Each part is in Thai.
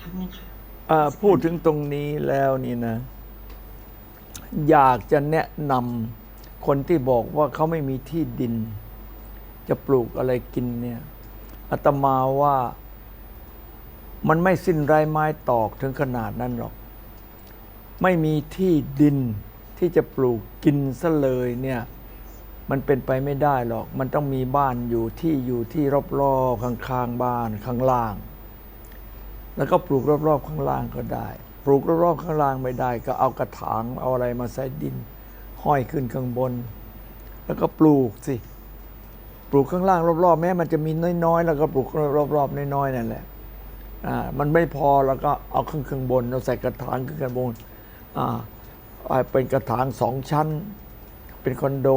ครั้งนึงค่ะพูดถึงตรงนี้แล้วนี่นะ อยากจะแนะนำคนที่บอกว่าเขาไม่มีที่ดิน จะปลูกอะไรกินเนี่ยอาตมาว่ามันไม่สิ้นไรไม้ตอกถึงขนาดนั้นหรอก ไม่มีที่ดินที่จะปลูกกินซะเลยเนี่ย มันเป็นไปไม่ได้หรอก มันต้องมีบ้านอยู่ที่อยู่ที่รอบๆข้างๆบ้านข้างล่าง แล้วก็ปลูกรอบๆข้างล่างก็ได้ ปลูกรอบๆข้างล่างไม่ได้ ก็เอากระถางเอาอะไรมาใส่ดิน ห้อยขึ้นข้างบน แล้วก็ปลูกสิปลูกข้างล่างรอบๆแม้มันจะมีน้อยๆ แล้วก็ปลูกรอบๆน้อยๆนั่นแหละอ่ามันไม่พอแล้วก็เอาขึ้นข้างบนเราใส่กระถางขึ้นข้างบนอ่าเอาเป็นกระถางสองชั้น เป็นคอนโด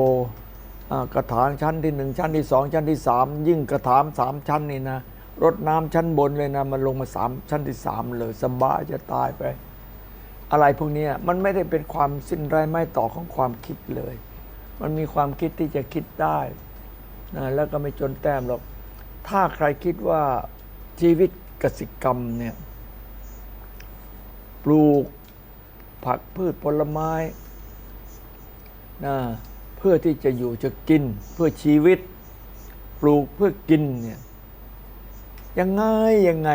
อ่ากระถางชั้นที่หนึ่งชั้นที่สองชั้นที่สามยิ่งกระถางสามชั้นนี่นะ รดน้ำชั้นบนเลยนะ มันลงมาสามชั้นที่สามเลยสบายจะตายไป อะไรพวกนี้มันไม่ได้เป็นความสิ้นไรไม่ต่อของความคิดเลย มันมีความคิดที่จะคิดได้นะแล้วก็ไม่จนแต้มหรอก ถ้าใครคิดว่าชีวิตกสิกรรมเนี่ยปลูกผักพืชผลไม้นะเพื่อที่จะอยู่จะกินเพื่อชีวิต ปลูกเพื่อกินเนี่ย ยังไงยังไง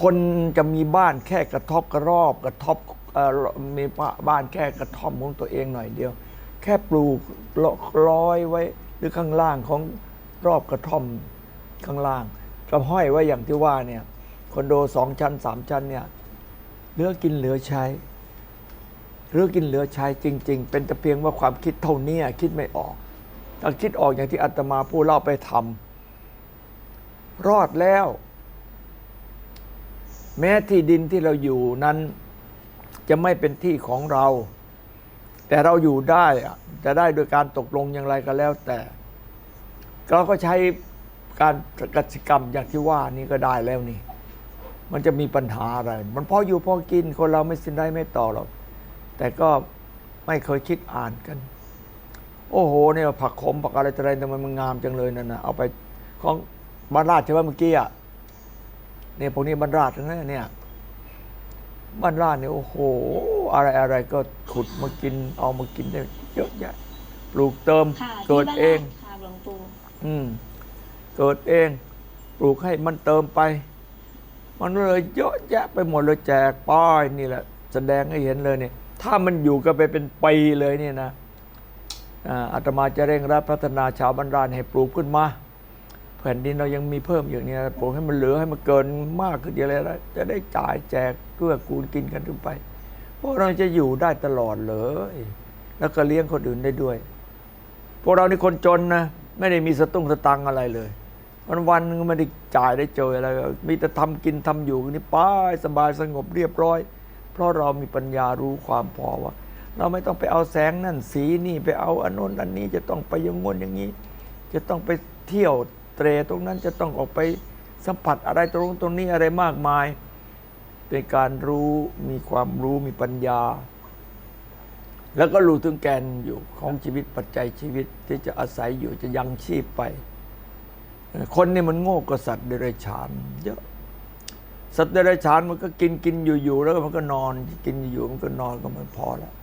คนจะมีบ้านแค่กระทบกระรอบกระทบเอ่อมีบ้านแค่กระท่อมของตัวเองหน่อยเดียว แค่ปลูกร้อยไว้หรือข้างล่างของรอบกระท่อมข้างล่างกระห้อยไว้อย่างที่ว่าเนี่ยคอนโดสองชั้นสามชั้นเนี่ยเหลือกินเหลือใช้เหลือกินเหลือใช้จริง ๆ เป็นแต่เพียงว่าความคิดเท่านี้คิดไม่ออกถ้าคิดออกอย่างที่อาตมาผู้เล่าไปทำ รอดแล้ว แม้ที่ดินที่เราอยู่นั้น จะไม่เป็นที่ของเรา แต่เราอยู่ได้อะจะได้โดยการตกลงอย่างไรก็แล้วแต่ เราก็ใช้การกสิกรรมอย่างที่ว่านี่ก็ได้แล้วนี่ มันจะมีปัญหาอะไร มันพออยู่พอกินคนเราไม่สิ้นได้ไม่ต่อหรอก แต่ก็ไม่เคยคิดอ่านกัน โอ้โหเนี่ยผักขมผักอะไรออะไรทำไมมันงามจังเลยนั่นนะเอาไปของ บ้านราชใช่ไหมเมื่อกี้อะเนี่ยพวกนี้บรรราชทั้งนั้นเนี่ยบรรราชเนี่ยโอ้โห อะไรอะไรก็ขุดมากินเอามากินได้เยอะแยะปลูกเติมค่ะเกิดที่บ้านเองค่ะหลวงปู่อืมเกิดเอง ปลูกให้มันเติมไป มันเลยเยอะแยะไปหมดเลยแจกป้ายนี่แหละ แสดงให้เห็นเลยเนี่ย ถ้ามันอยู่กันไปเป็นปีเลยเนี่ยนะอ่าอาตมาจะเร่งรัดพัฒนาชาวบรรดาลให้ปลูกขึ้นมา แผ่นดินเรายังมีเพิ่มอย่างนี้ปลูกให้มันเหลือให้มันเกินมากขึ้นเยอะเลยนะจะได้จ่ายแจกเกื้อกูลกินกันทุกไป พวกเราจะอยู่ได้ตลอดเลยแล้วก็เลี้ยงคนอื่นได้ด้วย พวกเรานี่คนจนนะไม่ได้มีสตุ้งสตังอะไรเลย วันวันๆนึงก็ไม่ได้จ่ายได้เจออะไร มีแต่ทำกินทำอยู่นี่ป้ายสบายสงบเรียบร้อย เพราะเรามีปัญญารู้ความพอว่า เราไม่ต้องไปเอาแสงนั่นสีนี่ไปเอาอันโน้นอันนี้จะต้องไปยังงนอย่างนี้ จะต้องไปเที่ยว เตรตรงนั้นจะต้องออกไปสัมผัสอะไรตรงต้นตรงนี้อะไรมากมาย เป็นการรู้มีความรู้มีปัญญา แล้วก็รู้ถึงแกนอยู่ของชีวิตปัจจัยชีวิตที่จะอาศัยอยู่จะยังชีพไป คนนี่มันโง่กว่าสัตว์เดรัจฉานเยอะสัตว์เดรัจฉานมันก็กินกินอยู่ๆแล้วมันก็นอนกินอยู่ๆมันก็นอนก็มันพอแล้ว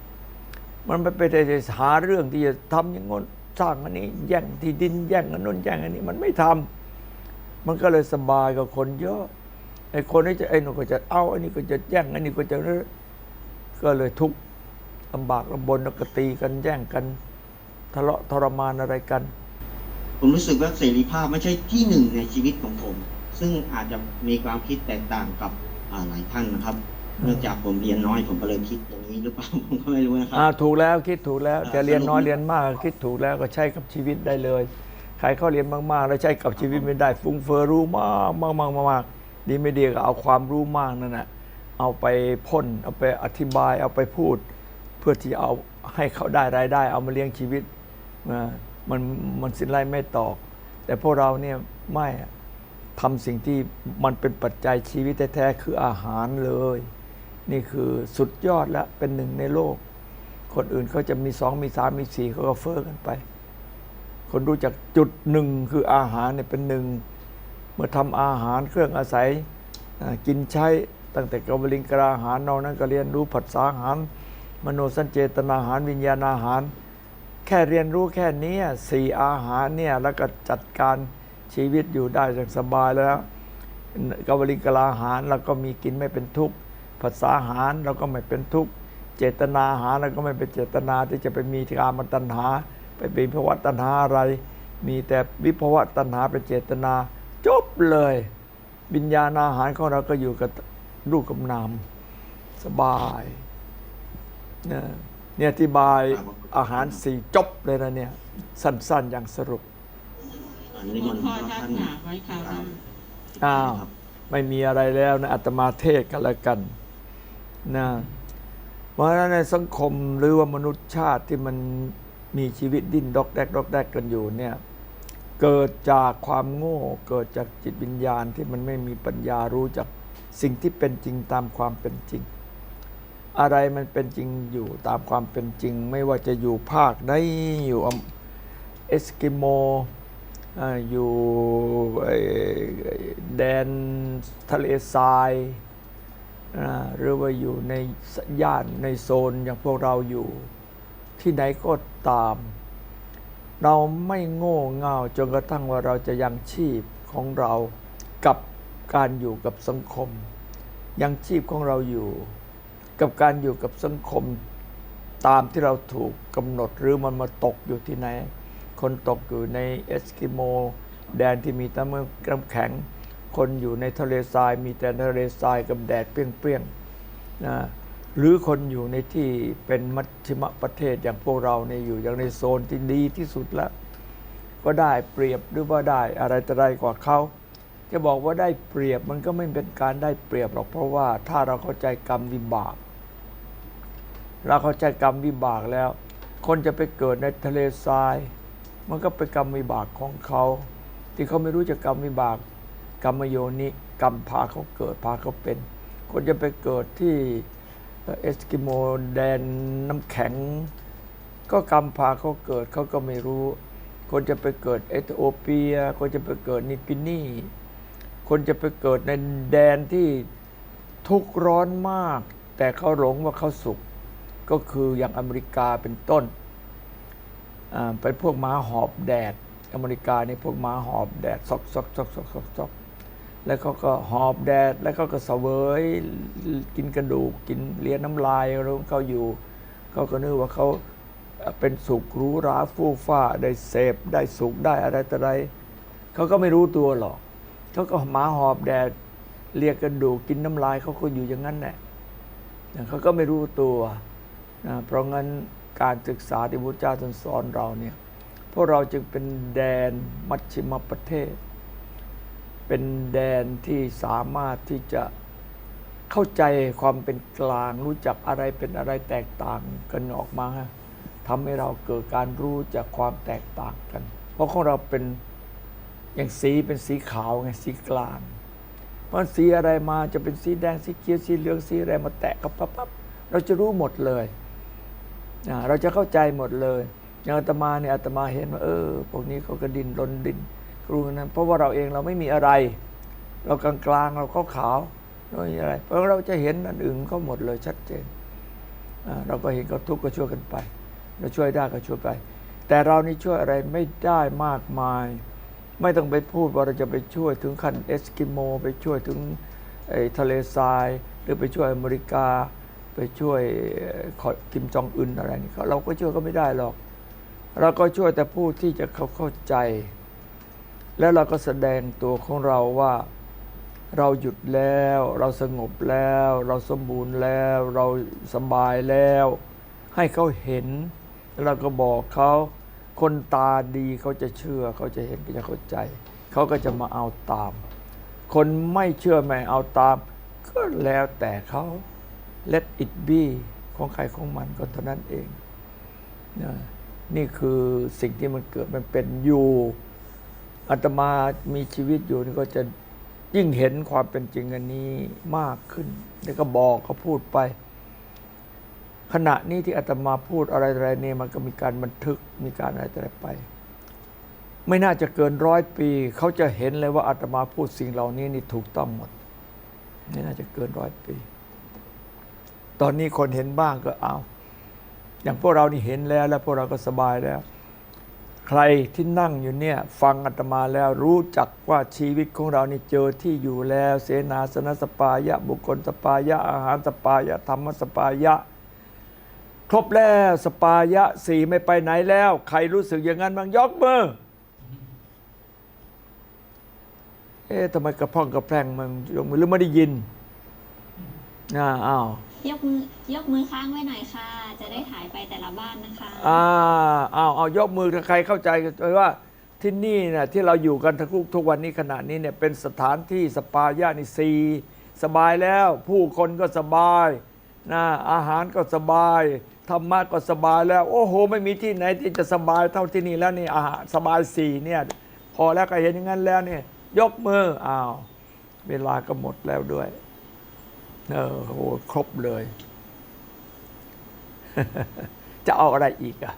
มันไม่ไปได้หาเรื่องที่จะทำอย่างงน สร้างอันนี้ แย่งที่ดินแย่งอันนู้นแย่งอันนี้มันไม่ทำมันก็เลยสบายกับคนเยอะไอ้คนนี้จะไอ้นู่ก็จะเอาอันนี้ก็จะแย่งอันนี้ก็จะก็เลยทุกข์ลำบากลำบนแล้วก็ตีกันแย่งกันทะเลาะทรมานอะไรกัน ผมรู้สึกว่าเสรีภาพไม่ใช่ที่หนึ่งในชีวิตของผม ซึ่งอาจจะมีความคิดแตกต่างกับหลายท่านนะครับ เนื่องจากผมเรียนน้อยผมก็เลยคิดอย่างนี้หรือเปล่าผมก็ไม่รู้นะครัอ่าบถูกแล้วคิดถูกแล้วอ่าจะเรียนน้อยสรุปเรียนมากก็คิดถูกแล้วก็ใช้กับชีวิตได้เลยใครเขาเรียนมากๆ แล้วใช้กับชีวิตไม่ได้ ฟุ้งเฟอ้อรู้มากมากมากมากดีไม่ดีก็เอาความรู้มากนั่นแหะเอาไปพ่นเอาไปอธิบายเอาไปพูด เพื่อที่เอาให้เขาได้รายได้ เอามาเลี้ยงชีวิตอ่ามันมันสิ้นไรไม่ตอก แต่พวกเราเนี่ยไม่อะทำสิ่งที่มันเป็นปัจจัยชีวิตแท้ๆคืออาหารเลย นี่คือสุดยอดแล้ว เป็นหนึ่งในโลก คนอื่นเขาจะมีสองมีสามมีสี่เขาก็เฟ้อกันไป คนรู้จักจุดหนึ่งคืออาหารเนี่ยเป็นหนึ่ง เมื่อทำอาหารเครื่องอาศัยกินใช้ตั้งแต่กบลิงกราหารนอกนั้นก็เรียนรู้ผัสสะอาหาร มโนสัญเจตนาอาหาร วิญญาณอาหาร แค่เรียนรู้แค่นี้สี่อาหารเนี่ยแล้วก็จัดการชีวิตอยู่ได้อย่างสบายแล้วกบลิงกราหารเราก็มีกินไม่เป็นทุกข์ ผัสสะอาหารเราก็ไม่เป็นทุกข์ เจตนาอาหารเราก็ไม่เป็นเจตนาที่จะไปมีกามตัณหา ไปเป็นภวะตัณหาอะไร มีแต่วิภวะตัณหาเป็นเจตนา จบเลยวิญญาณอาหารของเราก็อยู่กับรูปกับนามสบายเนี่ยเนี่ยอธิบายอาหารสี่จบเลยนะเนี่ย สั้นๆอย่างสรุป อันนี้หลมัวนงพ่อท่านหาไว้คราวหน้าอ้าว ไม่มีอะไรแล้วนะอาตมาเทศกันแล้วกัน นะเพราะฉะนั้นในสังคมหรือว่ามนุษยชาติที่มันมีชีวิตดิ้นดอกแดกดอกแดกกันอยู่เนี่ยเกิดจากความโง่ เกิดจากจิตวิญญาณที่มันไม่มีปัญญารู้จักสิ่งที่เป็นจริงตามความเป็นจริง อะไรมันเป็นจริงอยู่ตามความเป็นจริง ไม่ว่าจะอยู่ภาคใดอยู่เอสกิโมอยู่แดนทะเลทราย หรือว่าอยู่ในย่านในโซนอย่างพวกเราอยู่ ที่ไหนก็ตาม เราไม่โง่เง่าจนกระทั่งว่าเราจะยังชีพของเรากับการอยู่กับสังคม ยังชีพของเราอยู่ กับการอยู่กับสังคม ตามที่เราถูกกำหนดหรือมันมาตกอยู่ที่ไหน คนตกอยู่ในเอสกิโม แดนที่มีต่เมืองน้ำแข็ง คนอยู่ในทะเลทรายมีแต่ทะเลทรายกับแดดเปรี้ยงๆนะหรือคนอยู่ในที่เป็นมัชชิมประเทศอย่างพวกเราเนี่ยอยู่อย่างในโซนที่ดีที่สุดแล้ว ก็ได้เปรียบหรือว่าได้อะไรแต่ไรกว่าเขาจะบอกว่าได้เปรียบมันก็ไม่เป็นการได้เปรียบหรอกเพราะว่าถ้าเราเข้าใจกรรมวิบาก เราเข้าใจกรรมวิบากแล้ว คนจะไปเกิดในทะเลทราย มันก็เป็นกรรมวิบากของเขา ที่เขาไม่รู้จักกรรมวิบาก กรรมโยนิกรรมพาเขาเกิดพาเขาเป็น คนจะไปเกิดที่เอสกิโมแดนน้ำแข็ง ก็กรรมพาเขาเกิดเขาก็ไม่รู้ คนจะไปเกิดเอธิโอเปีย คนจะไปเกิดนิปินีคนจะไปเกิดในแดนที่ทุกข์ร้อนมาก แต่เขาหลงว่าเขาสุข ก็คืออย่างอเมริกาเป็นต้นเป็นพวกม้าหอบแดด อเมริกาในพวกม้าหอบแดดซอกซอกซอกซอกซอกซอก แล้วเขาก็หอบแดด แล้วเขาก็เสวยกินกระดูกกินเลียน้ำลายแล้วเขาอยู่เขาก็นึกว่าเขาเป็นสุขรู้ราฟู่ฟ้าได้เสพได้สุขได้อะไรต่ออะไรเขาก็ไม่รู้ตัวหรอกเขาก็หมาหอบแดดเลียกระดูกกินน้ำลายเขาก็อยู่อย่างนั้นแหละเขาก็ไม่รู้ตัวนะเพราะงั้นการศึกษาที่พระเจ้าท่านสอนเราเนี่ยพวกเราจึงเป็นแดนมัชชิมประเทศ เป็นแดนที่สามารถที่จะเข้าใจความเป็นกลางรู้จักอะไรเป็นอะไรแตกต่างกันออกมาทำให้เราเกิดการรู้จักความแตกต่างกัน เพราะของเราเป็นอย่างสีเป็นสีขาวไงสีกลางเพราะสีอะไรมาจะเป็นสีแดงสีเขียวสีเหลืองสีอะไรมาแตะกับปั๊บปั๊บเราจะรู้หมดเลยเราจะเข้าใจหมดเลยอย่างอาตมาเนี่ยอาตมาเห็นว่าเออพวกนี้เขาก็ดินรนดิน รู้นั้น เพราะว่าเราเองเราไม่มีอะไร เรากลางกลางๆเราก็ขาวเราไม่มีอะไร เพราะเราจะเห็นอันอื่นเขาหมดเลยชัดเจนเราก็เห็นก็ทุกข์ก็ช่วยกันไป เราช่วยได้ก็ช่วยไป แต่เรานี่ช่วยอะไรไม่ได้มากมาย ไม่ต้องไปพูดว่าเราจะไปช่วยถึงขั้นเอสกิโม ไปช่วยถึงทะเลทราย หรือไปช่วยอเมริกา ไปช่วยขอคิมจองอึนอะไรนี่เราก็ช่วยก็ไม่ได้หรอก เราก็ช่วยแต่ผู้ที่จะเขาเข้าใจ แล้วเราก็แสดงตัวของเราว่าเราหยุดแล้ว เราสงบแล้ว เราสมบูรณ์แล้ว เราสบายแล้ว ให้เขาเห็นแล้วเราก็บอกเขาคนตาดีเขาจะเชื่อเขาจะเห็นเขาจะเข้าใจ เขาก็จะมาเอาตาม คนไม่เชื่อไม่เอาตาม ก็แล้วแต่เขา let it be ของใครของมันก็เท่านั้นเองนะนี่คือสิ่งที่มันเกิดมันเป็นอยู่ อาตมามีชีวิตอยู่นี่ก็จะยิ่งเห็นความเป็นจริงอันนี้มากขึ้น แล้วก็บอกก็พูดไป ขณะนี้ที่อาตมาพูดอะไรๆเนี่ยมันก็มีการบันทึกมีการอะไรอะไรไป ไม่น่าจะเกินร้อยปี เขาจะเห็นเลยว่าอาตมาพูดสิ่งเหล่านี้นี่ถูกต้องหมดนี่น่าจะเกินร้อยปี ตอนนี้คนเห็นบ้างก็เอา อย่างพวกเรานี่เห็นแล้ว แล้วพวกเราก็สบายแล้ว ใครที่นั่งอยู่เนี่ยฟังอาตมาแล้วรู้จักว่าชีวิตของเรานี่เจอที่อยู่แล้ว เสนาสนะสปายะ บุคคลสปายะ อาหารสปายะธรรมสปายะ ครบแล้วสปายะสี่ไม่ไปไหนแล้ว ใครรู้สึกอย่างนั้นบ้างยกมือเอ๊ะทำไมกระพ่องกระแพงมันยกมือหรือไม่ได้ยินอ่าอ้าว ยกมือยกมือค้างไว้หน่อยค่ะ จะได้ถ่ายไปแต่ละบ้านนะคะอ่าอ้าเอายกมือถ้าใครเข้าใจกันว่าที่นี่เนี่ยที่เราอยู่กันทุกทุกวันนี้ขณะนี้เนี่ยเป็นสถานที่สปายะนี่ซีสบายแล้ว ผู้คนก็สบายนะอาหารก็สบายธรรมะก็สบายแล้ว โอ้โห ไม่มีที่ไหนที่จะสบายเท่าที่นี่แล้วนี่อาหารสบายสี่เนี่ย พอแล้วก็เห็นอย่างนั้นแล้วเนี่ยยกมืออ้าวเวลาก็หมดแล้วด้วย เออโหครบเลย จะเอาอะไรอีกอะ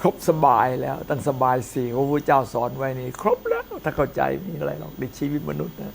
ครบสบายแล้วตั้งสบายสี่พระพุทธเจ้าสอนไว้นี่ ครบแล้ว ถ้าเข้าใจมีอะไรหรอกในชีวิตมนุษย์นะ